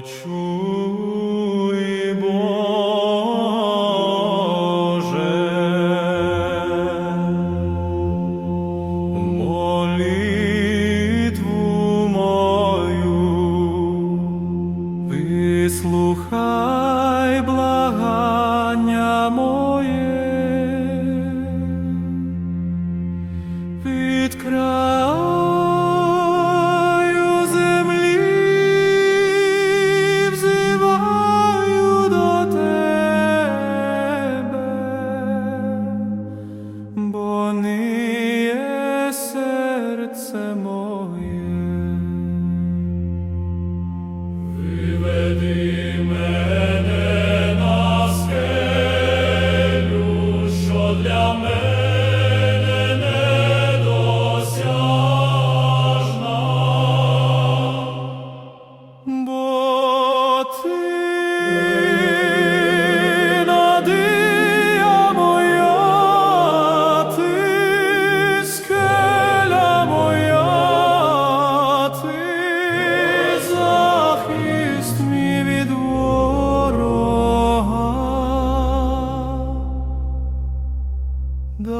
出 Nee.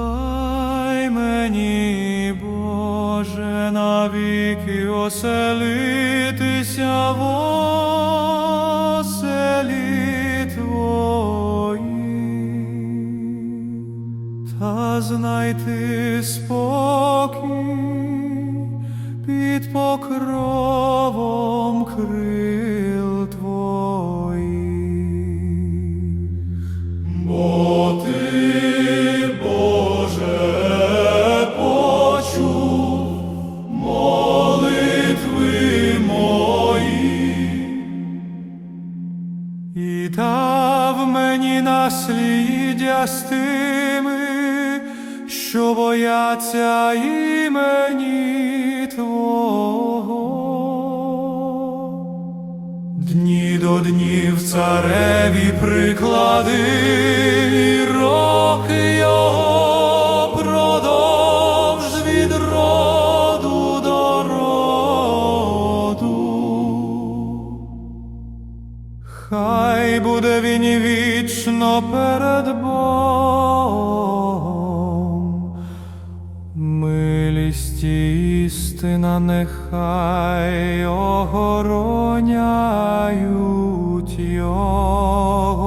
Дай мені, Боже, навіки оселитися в оселі Твоїй та знайти спокій під покровом крил і дав мені насліддя з тими, що бояться імені Твого. Дні до днів цареві приклади, Хай буде він вічно перед Богом. Милість істина нехай охороняють його.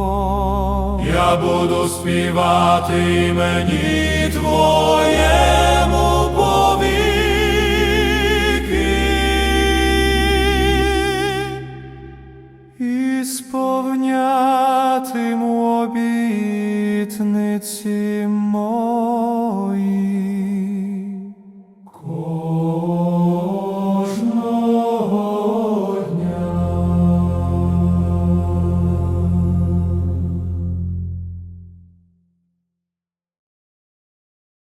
Я буду співати імені Твоєму 去。